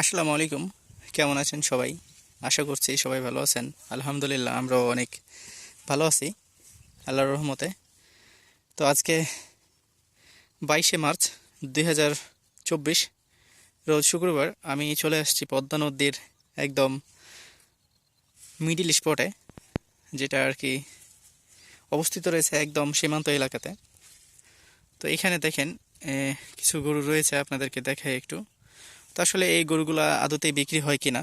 আসসালামু আলাইকুম। কেমন আছেন সবাই? আশা করছি সবাই ভালো আছেন। আলহামদুলিল্লাহ, আমরাও অনেক ভালো আছি, আল্লাহর রহমতে। তো আজকে বাইশে মার্চ দুই হাজার চব্বিশ, রোজ শুক্রবার আমি চলে আসছি পদ্মা নদীর একদম মিডিল স্পটে, যেটা আর কি অবস্থিত রয়েছে একদম সীমান্ত এলাকাতে। তো এখানে দেখেন কিছু গরু রয়েছে, আপনাদেরকে দেখাই একটু। তো আসলে এই গরুগুলো আদতে বিক্রি হয় কিনা,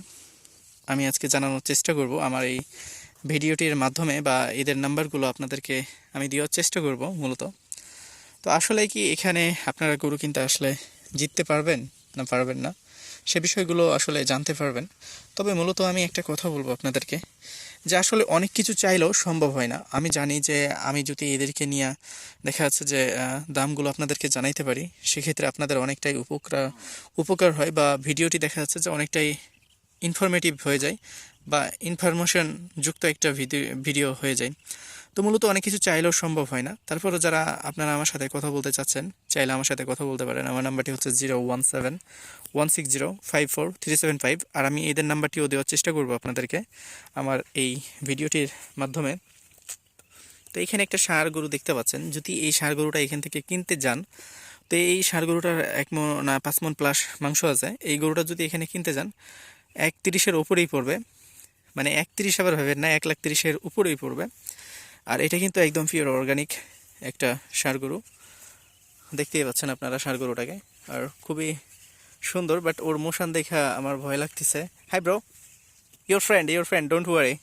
আমি আজকে জানানোর চেষ্টা করব। আমার এই ভিডিওটির মাধ্যমে বা এদের নাম্বারগুলো আপনাদেরকে আমি দেওয়ার চেষ্টা করব মূলত। তো আসলে কি এখানে আপনারা গরু কিন্তু আসলে জিততে পারবেন না পারবেন না, সে বিষয়গুলো আসলে জানতে পারবেন। তবে মূলত আমি একটা কথা বলব আপনাদেরকে। যে আসলে অনেক কিছু চাইলেও সম্ভব হয় না। আমি জানি যে আমি যদি এদেরকে নিয়ে দেখা যাচ্ছে যে দামগুলো আপনাদেরকে জানাইতে পারি, সেক্ষেত্রে আপনাদের অনেকটাই উপকার উপকার হয় বা ভিডিওটি দেখা যাচ্ছে যে অনেকটাই ইনফরমেটিভ হয়ে যায়। বা ইনফরমেশন যুক্ত একটা ভিডিও হয়ে যায়। তো মূলত অনেক কিছু চাইলেও সম্ভব হয় না। তারপরে যারা আপনারা আমার সাথে কথা বলতে চাচ্ছেন, চাইলে আমার সাথে কথা বলতে পারেন। আমার নাম্বারটি হচ্ছে zero one seven one six zero five four three seven five আর আমি এদের নাম্বারটিও দেওয়ার চেষ্টা করব আপনাদেরকে আমার এই ভিডিওটির মাধ্যমে। তো এখানে একটা ষাঁড় গরু দেখতে পাচ্ছেন। যদি এই ষাঁড় গরুটা এখান থেকে কিনতে যান, তো এই ষাঁড় গরুটার এক মন, না, পাঁচ মন প্লাস মাংস আছে। এই গরুটা যদি এখানে কিনতে যান এক তিরিশের উপরেই পড়বে। মানে এক তিরিশ আবার ভাবেন না, এক লাখ তিরিশের উপরেই পড়বে। আর এটা কিন্তু একদম পিওর অর্গানিক একটা ষাঁড় গরু দেখতেই পাচ্ছেন আপনারা ষাঁড় গরুটাকে আর খুবই সুন্দর বাট ওর মোশন দেখা আমার ভয় লাগতেছে। Hi bro your friend your friend don't worry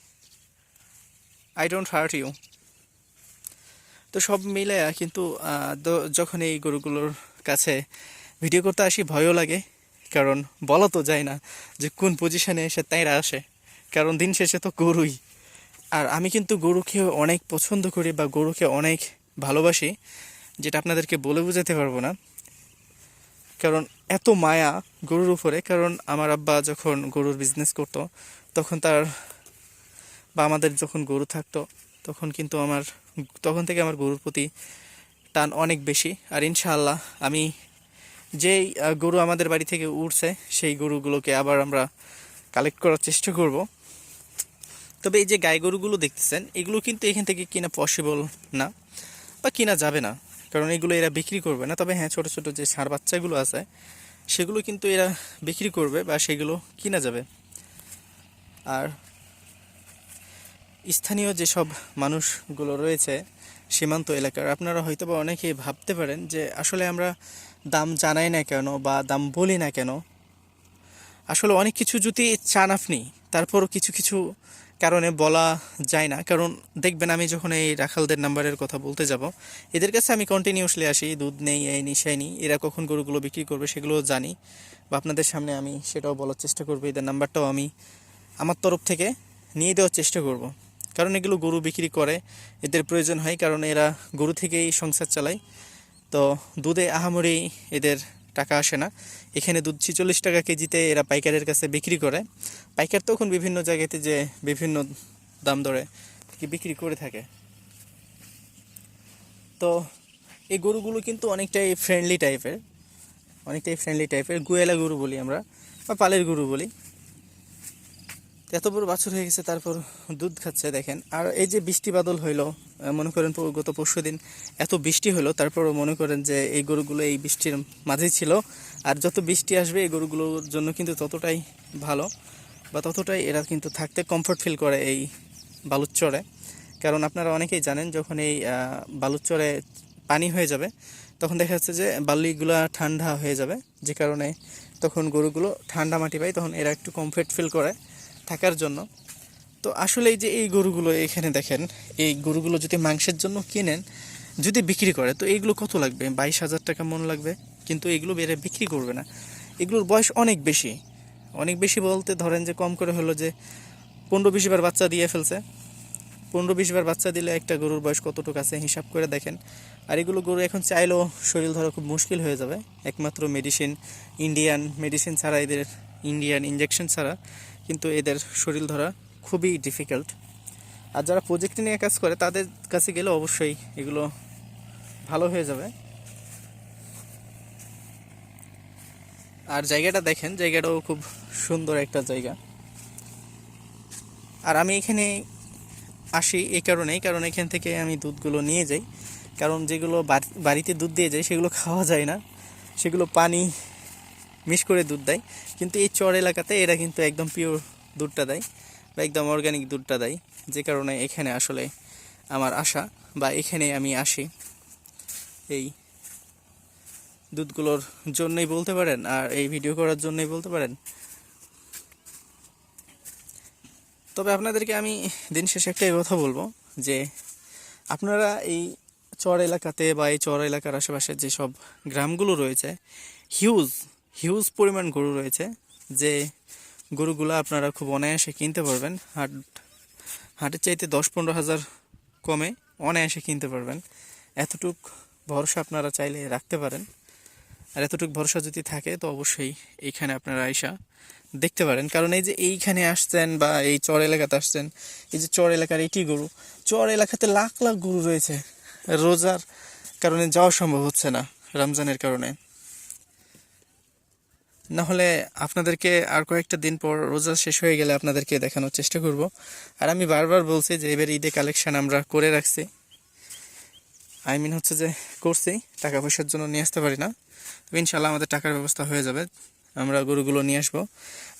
I don't hurt you তো সব মিলে কিন্তু যখন এই গরুগুলোর কাছে ভিডিও করতে আসি, ভয়ও লাগে। কারণ বলা তো যায় না যে কোন পজিশনে এসে তাইরা আসে। কারণ দিন শেষে তো গরুই। আর আমি কিন্তু গরুকে অনেক পছন্দ করি বা গরুকে অনেক ভালোবাসি, যেটা আপনাদেরকে বলে বোঝাতে পারব না। কারণ এত মায়া গরুর উপরে, কারণ আমার আব্বা যখন গরুর বিজনেস করতো, তখন তার বা আমাদের যখন গরু থাকতো, তখন কিন্তু আমার, তখন থেকে আমার গরুর প্রতি টান অনেক বেশি। আর ইনশাআল্লাহ আমি যেই গরু আমাদের বাড়ি থেকে উঠছে, সেই গরুগুলোকে আবার আমরা কালেক্ট করার চেষ্টা করব। তবে এই যে গাই গরুগুলো দেখতেছেন, এগুলো কিন্তু এখান থেকে কিনা পসিবল না বা কিনা যাবে না। কারণ এগুলো এরা বিক্রি করবে না। তবে হ্যাঁ ছোট ছোট যে ষাঁড় বাচ্চাগুলো আছে, সেগুলো কিন্তু এরা বিক্রি করবে বা সেগুলো কিনা যাবে। আর স্থানীয় যেসব মানুষগুলো রয়েছে সীমান্ত এলাকার, আপনারা হয়তো বা অনেকেই ভাবতে পারেন যে আসলে আমরা দাম জানাই না কেন বা দাম বলি না কেন? আসলে অনেক কিছু যদি চান আপনি, তারপরও কিছু কিছু কারণে বলা যায় না। কারণ দেখবেন আমি যখন এই রাখালদের নাম্বারের কথা বলতে যাব, এদের কাছে আমি কন্টিনিউসলি আসি, দুধ নেই, এই নি সেই নি এরা কখন গরুগুলো বিক্রি করবে সেগুলোও জানি বা আপনাদের সামনে আমি সেটাও বলার চেষ্টা করব, এদের নাম্বারটাও আমি আমার তরফ থেকে নিয়ে দেওয়ার চেষ্টা করব। কারণ এগুলো গরু বিক্রি করে, এদের প্রয়োজন হয়, কারণ এরা গরু থেকেই সংসার চালায়। তো দুধে আহামরি এদের টাকা আসে না। এখানে দুধ ছিচল্লিশ টাকা কেজিতে এরা পাইকারের কাছে বিক্রি করে। পাইকার তখন বিভিন্ন জায়গাতে যে বিভিন্ন দাম দরে বিক্রি করে থাকে। তো এই গরুগুলো কিন্তু অনেকটাই ফ্রেন্ডলি টাইপের অনেকটাই ফ্রেন্ডলি টাইপের গুয়েলা গরু বলি আমরা, বা পালের গরু বলি। এত বড় বাছুর হয়ে গেছে, তারপর দুধ খাচ্ছে, দেখেন। আর এই যে বৃষ্টি বাদল হইল মনে করেন গত পরশু দিন এত বৃষ্টি হলো তারপরও মনে করেন যে এই গরুগুলো এই বৃষ্টির মাঝেই ছিল। আর যত বৃষ্টি আসবে, এই গরুগুলোর জন্য কিন্তু ততটাই ভালো বা ততটাই এরা কিন্তু থাকতে কমফোর্ট ফিল করে এই বালুচরে। কারণ আপনারা অনেকেই জানেন, যখন এই বালুচরে পানি হয়ে যাবে, তখন দেখা যাচ্ছে যে বালিগুলা ঠান্ডা হয়ে যাবে। যে কারণে তখন গরুগুলো ঠান্ডা মাটি পায়, তখন এরা একটু কমফোর্ট ফিল করে। থাকার জন্য। তো আসলে এই যে এই গরুগুলো এখানে দেখেন, এই গরুগুলো যদি মাংসের জন্য কিনেন, যদি বিক্রি করে, তো এইগুলো কত লাগবে? বাইশ হাজার টাকা মন লাগবে, কিন্তু এগুলো বেড়ে বিক্রি করবে না। এগুলোর বয়স অনেক বেশি। অনেক বেশি বলতে ধরেন যে কম করে হলো যে পনেরো বিশ বার বাচ্চা দিয়ে ফেলছে। পনেরো বিশ বার বাচ্চা দিলে একটা গরুর বয়স কতটুকু আছে হিসাব করে দেখেন। আর এগুলো গরু এখন চাইলেও শরীর ধরা খুব মুশকিল হয়ে যাবে। একমাত্র মেডিসিন ইন্ডিয়ান মেডিসিন ছাড়া এদের ইন্ডিয়ান ইঞ্জেকশন ছাড়া। কিন্তু এদের শরীর ধরা খুবই ডিফিকাল্ট আর যারা প্রজেক্ট নিয়ে কাজ করে, তাদের কাছে গেলে অবশ্যই এগুলো ভালো হয়ে যাবে। আর জায়গাটা দেখেন, জায়গাটাও খুব সুন্দর একটা জায়গা। আর আমি এখানে আসি এই কারণেই, কারণ এখান থেকে আমি দুধগুলো নিয়ে যাই। কারণ যেগুলো বাড়িতে দুধ দিয়ে যায় সেগুলো খাওয়া যায় না। সেগুলো পানি মিক্স করে দুধ দেয়। কিন্তু এই চর এলাকাতে এরা কিন্তু একদম পিওর দুধটা দেয় বা একদম অর্গানিক দুধটা দেয়। যে কারণে এখানে আসলে আমার আশা বা এখানে আমি আসি। এই দুধগুলোর জন্যই বলতে পারেন আর এই ভিডিও করার জন্যই বলতে পারেন। তবে আপনাদেরকে আমি দিন শেষে একটাই কথা বলব যে আপনারা এই চর এলাকাতে বা এই চর এলাকার আশেপাশে যেসব গ্রামগুলো রয়েছে হিউজ হিউজ পরিমাণ গরু রয়েছে যে গরুগুলো আপনারা খুব অনায়াসে কিনতে পারবেন। হাট, হাটের চাইতে দশ পনেরো হাজার কমে অনায়াসে কিনতে পারবেন। এতটুক ভরসা আপনারা চাইলে রাখতে পারেন। আর এতটুকু ভরসা যদি থাকে, তো অবশ্যই এইখানে আপনারা আইসা দেখতে পারেন। কারণ এই যে এইখানে আসছেন বা এই চর এলাকাতে আসছেন, এই যে চর এলাকার এটি গরু? চর এলাকাতে লাখ লাখ গরু রয়েছে। রোজার কারণে যাওয়া সম্ভব হচ্ছে না, রমজানের কারণে। না হলে আপনাদেরকে আর কয়েকটা দিন পর রোজা শেষ হয়ে গেলে আপনাদেরকে দেখানোর চেষ্টা করব। আর আমি বারবার বলছি যে এবার ঈদে কালেকশান আমরা করে রাখছি। আই মিন হচ্ছে যে করছি, টাকা পয়সার জন্য নিয়ে আসতে পারি না। তবে ইনশাল্লাহ আমাদের টাকার ব্যবস্থা হয়ে যাবে। আমরা গরুগুলো নিয়ে আসব।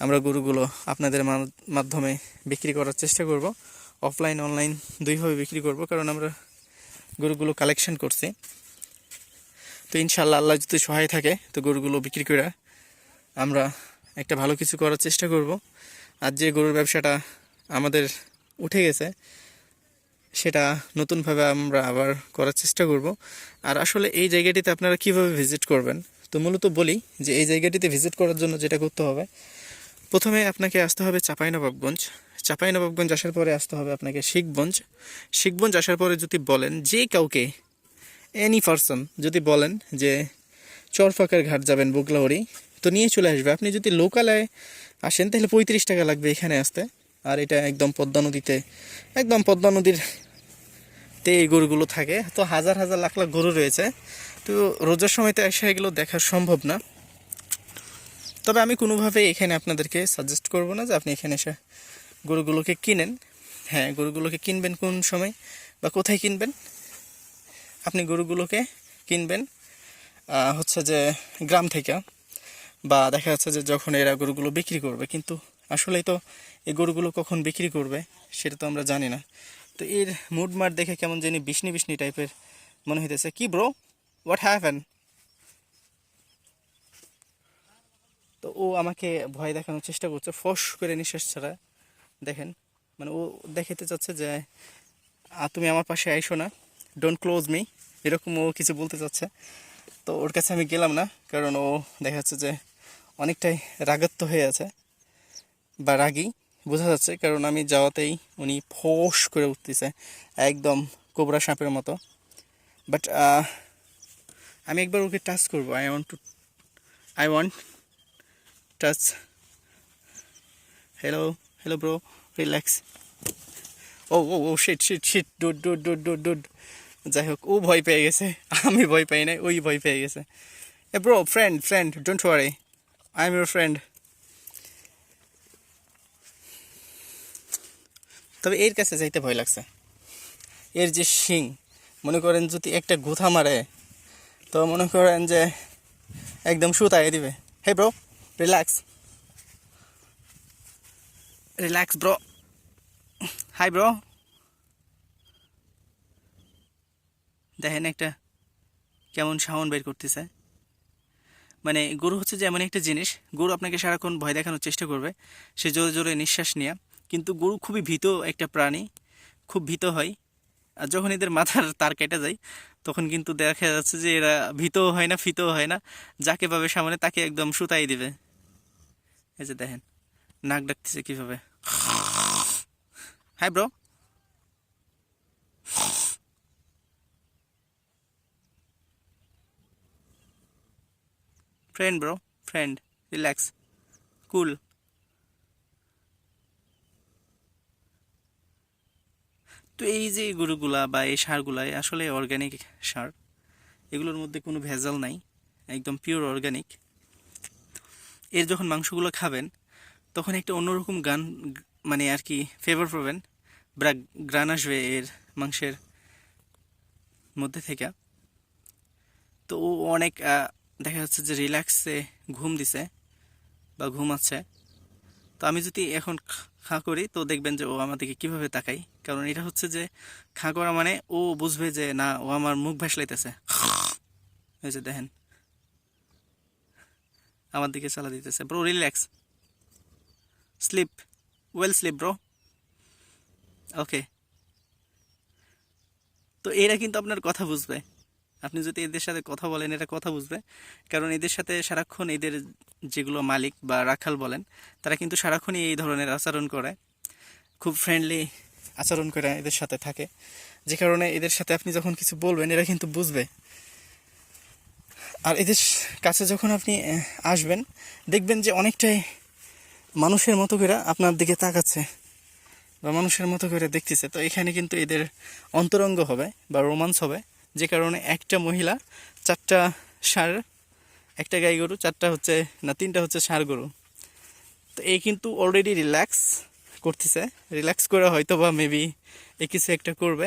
আমরা গরুগুলো আপনাদের মাধ্যমে বিক্রি করার চেষ্টা করব। অফলাইন অনলাইন দুইভাবে বিক্রি করব, কারণ আমরা গরুগুলো কালেকশন করছি। তো ইনশাল্লাহ আল্লাহ যদি সহায় থাকে, তো গরুগুলো বিক্রি করে আমরা একটা ভালো কিছু করার চেষ্টা করব। আর যে গরুর ব্যবসাটা আমাদের উঠে গেছে, সেটা নতুনভাবে আমরা আবার করার চেষ্টা করব। আর আসলে এই জায়গাটিতে আপনারা কীভাবে ভিজিট করবেন? তো মূলত বলি যে এই জায়গাটিতে ভিজিট করার জন্য যেটা করতে হবে, প্রথমে আপনাকে আসতে হবে চাঁপাইনবাবগঞ্জ। চাঁপাইনবাবগঞ্জ আসার পরে আসতে হবে আপনাকে শিখগঞ্জ। শিখগঞ্জ আসার পরে যদি বলেন যে কাউকে এনি পারসন যদি বলেন যে চরফাকার ঘাট যাবেন বগলাউড়ি তো নিয়ে চলে আসবে। আপনি যদি লোকালে আসেন, তাহলে পঁয়ত্রিশ টাকা লাগবে এখানে আসতে। আর এটা একদম পদ্মা নদীতে, একদম পদ্মা নদীর তে এই গরুগুলো থাকে। তো হাজার হাজার লাখ লাখ গরু রয়েছে। তো রোজার সময় তো এসে এগুলো দেখা সম্ভব না। তবে আমি কোনোভাবে এখানে আপনাদেরকে সাজেস্ট করব না যে আপনি এখানে এসে গরুগুলোকে কিনেন। হ্যাঁ গরুগুলোকে কিনবেন কোন সময় বা কোথায় কিনবেন? আপনি গরুগুলোকে কিনবেন হচ্ছে যে গ্রাম থেকে। বা দেখা যাচ্ছে যে যখন এরা গরুগুলো বিক্রি করবে, কিন্তু আসলেই তো এই গরুগুলো কখন বিক্রি করবে সেটা তো আমরা জানি না। তো এর মুড মার দেখে কেমন জানি বিষ্ণি বিষ্ণি টাইপের মনে হইতেছে, কি ব্রো? হোয়াট হ্যাভেন তো ও আমাকে ভয় দেখানোর চেষ্টা করছে, ফস করে নিঃশ্বাস ছাড়া। দেখেন মানে ও দেখাতে চাচ্ছে যে তুমি আমার পাশে আইসো না ডোন্ট ক্লোজ মি এরকম ও কিছু বলতে চাচ্ছে। তো ওর কাছে আমি গেলাম না, কারণ ও দেখা যাচ্ছে যে অনেকটাই রাগাত্ম হয়ে আছে বা রাগী, বোঝা যাচ্ছে, কারণ আমি যাওয়াতেই উনি ফোস করে উঠতেছে, একদম কোবরা সাপের মতো। বাট আমি একবার ওকে টাচ করব। I want to I want touch hello hello bro relax oh oh oh shit shit shit dude dude dude dude dude যাই হোক, ও ভয় পেয়ে গেছে, আমি ভয় পাই নাই, ওই ভয় পেয়ে গেছে। Hey bro friend friend don't worry I am your friend তবে এর কাছে যাইতে ভয় লাগছে। এর যে শিং, মনে করেন যদি একটা গুথা মারে, তো মনে করেন যে একদম সুতায় দিবে। Hey bro relax relax bro hi bro দেখেন একটা কেমন সাউন্ড বের করতেছে। মানে গরু হচ্ছে যে এমন একটা জিনিস, গরু আপনাকে সারাক্ষণ ভয় দেখানোর চেষ্টা করবে, সে জোরে জোরে নিঃশ্বাস নেওয়া কিন্তু গরু খুবই ভীত একটা প্রাণী, খুব ভীত হয়। আর যখন এদের মাথার তার কেটে যায়, তখন কিন্তু দেখা যাচ্ছে যে এরা ভীতও হয় না ফিতও হয় না, যাকে পাবে সামনে তাকে একদম সুতাই দিবে। এই যে দেখেন, নাক ডাকতেছে কীভাবে। Hi bro. Friend bro friend relax cool তো এই যে গরুগুলা বা এই সারগুলা আসলে অর্গানিক সার, এগুলোর মধ্যে কোনো ভেজাল নাই। একদম পিওর অর্গানিক এর যখন মাংসগুলো খাবেন, তখন একটা অন্যরকম গান মানে আর কি ফেভার পাবেন। ব্রা গ্রান আসবে এর মাংসের মধ্যে থেকে। তো অনেক দেখা যাচ্ছে যে রিল্যাক্সে ঘুম দিছে বা ঘুম আছে। তো আমি যদি এখন খা- করি, তো দেখবেন যে ও আমাদেরকে কীভাবে তাকাই কারণ এটা হচ্ছে যে খা করা মানে ও বুঝবে যে না, ও আমার মুখ ভাসলাইতেছে। এই যে দেখেন। আমার দিকে চালা দিতেছে। Bro relax sleep well sleep bro okay তো এরা কিন্তু আপনার কথা বুঝবে। আপনি যদি এদের সাথে কথা বলেন এরা কথা বুঝবে। কারণ এদের সাথে সারাক্ষণ এদের যেগুলো মালিক বা রাখাল বলেন, তারা কিন্তু সারাক্ষণই এই ধরনের আচরণ করে, খুব ফ্রেন্ডলি আচরণ করে এদের সাথে থাকে। যে কারণে এদের সাথে আপনি যখন কিছু বলবেন, এরা কিন্তু বুঝবে। আর এদের কাছে যখন আপনি আসবেন, দেখবেন যে অনেকটাই মানুষের মতো করে আপনার দিকে তাকাচ্ছে বা মানুষের মতো করে দেখতেছে। তো এখানে কিন্তু এদের অন্তরঙ্গ হবে বা রোমান্স হবে। যে কারণে একটা মহিলা চারটা ষাঁড়, একটা গাই গরু, চারটা হচ্ছে, না, তিনটা হচ্ছে ষাঁড় গরু। তো এই কিন্তু অলরেডি রিল্যাক্স করতেছে। রিল্যাক্স করে হয়তো বা মেবি এ কিছু একটা করবে।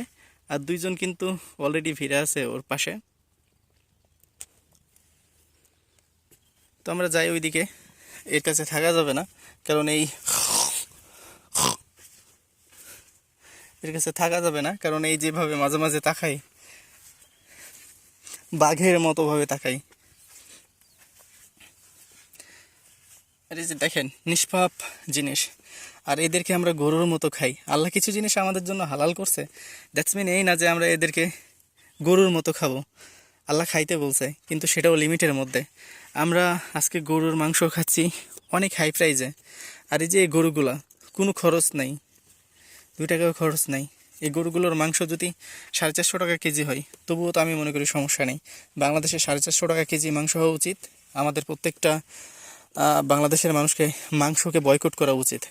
আর দুইজন কিন্তু অলরেডি ভিড়ে আছে ওর পাশে। তো আমরা যাই ওইদিকে। এর কাছে থাকা যাবে না, কারণ এই এর কাছে থাকা যাবে না, কারণ এই যেভাবে মাঝে মাঝে তাকাই বাঘের মতো ভাবে তাকাই। আর যে দেখেন, নিষ্পাপ জিনিস। আর এদেরকে আমরা গরুর মতো খাই। আল্লাহ কিছু জিনিস আমাদের জন্য হালাল করছে। দ্যাটস মিন এই না যে আমরা এদেরকে গরুর মতো খাব। আল্লাহ খাইতে বলছে, কিন্তু সেটাও লিমিটের মধ্যে। আমরা আজকে গরুর মাংস খাচ্ছি অনেক হাই প্রাইজে আর এই যে গরুগুলা, কোনো খরচ নাই। দুই টাকাও খরচ নাই। এই গরুগুলোর মাংস যদি সাড়ে চারশো টাকা কেজি হয়, তবুও তো আমি মনে করি সমস্যা নেই। বাংলাদেশে সাড়ে চারশো টাকা কেজি মাংস হওয়া উচিত। আমাদের প্রত্যেকটা বাংলাদেশের মানুষকে মাংসকে বয়কট করা উচিত।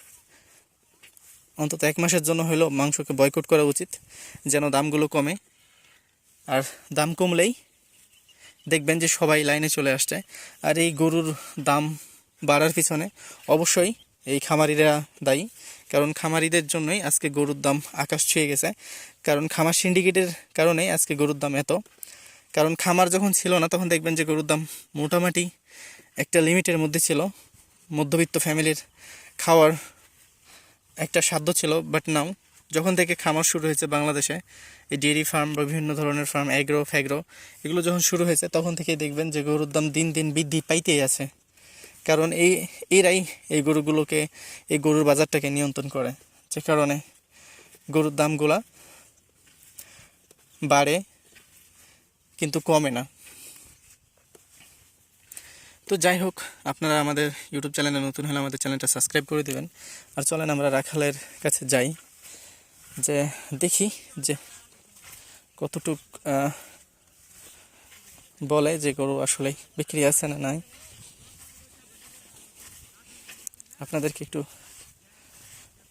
অন্তত এক মাসের জন্য হলেও মাংসকে বয়কট করা উচিত, যেন দামগুলো কমে। আর দাম কমলেই দেখবেন যে সবাই লাইনে চলে আসছে। আর এই গরুর দাম বাড়ার পিছনে অবশ্যই এই খামারিরা দায়ী। কারণ খামারিদের জন্যই আজকে গরুর দাম আকাশ ছুঁয়ে গেছে। কারণ খামার সিন্ডিকেটের কারণেই আজকে গরুর দাম এত। কারণ খামার যখন ছিল না, তখন দেখবেন যে গরুর দাম মোটামুটি একটা লিমিটের মধ্যে ছিল। মধ্যবিত্ত ফ্যামিলির খাওয়ার একটা সাধ্য ছিল বাট নাও যখন থেকে খামার শুরু হয়েছে বাংলাদেশে, এই ডেয়ারি ফার্ম বা বিভিন্ন ধরনের ফার্ম অ্যাগ্রো ফ্যাগ্রো এগুলো যখন শুরু হয়েছে, তখন থেকে দেখবেন যে গরুর দাম দিন দিন বৃদ্ধি পাইতেই আছে। কারণ এই, এরাই এই গরুগুলোকে, এই গরুর বাজারটাকে নিয়ন্ত্রণ করে। যে কারণে গরুর দামগুলা বাড়ে, কিন্তু কমে না। তো যাই হোক, আপনারা আমাদের ইউটিউব চ্যানেলে নতুন হলে আমাদের চ্যানেলটা সাবস্ক্রাইব করে দেবেন। আর চলেন আমরা রাখালের কাছে যাই, যে দেখি যে কতটুক বলে যে গরু আসলে বিক্রি আছে না নাই। আপনাদেরকে একটু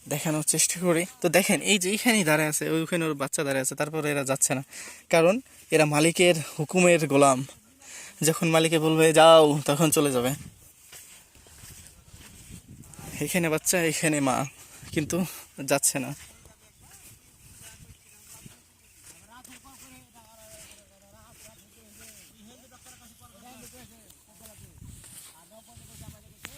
দেখানোর চেষ্টা করি। তো দেখেন, এই যে এইখানেই দাঁড়ায় আছে ওইখানে ওর বাচ্চা দাঁড়ায় আছে, তারপরে এরা যাচ্ছে না। কারণ এরা মালিকের হুকুমের গোলাম। যখন মালিকে বলবে, যাও, তখন চলে যাবে। এখানে বাচ্চা, এখানে মা। কিন্তু যাচ্ছে না।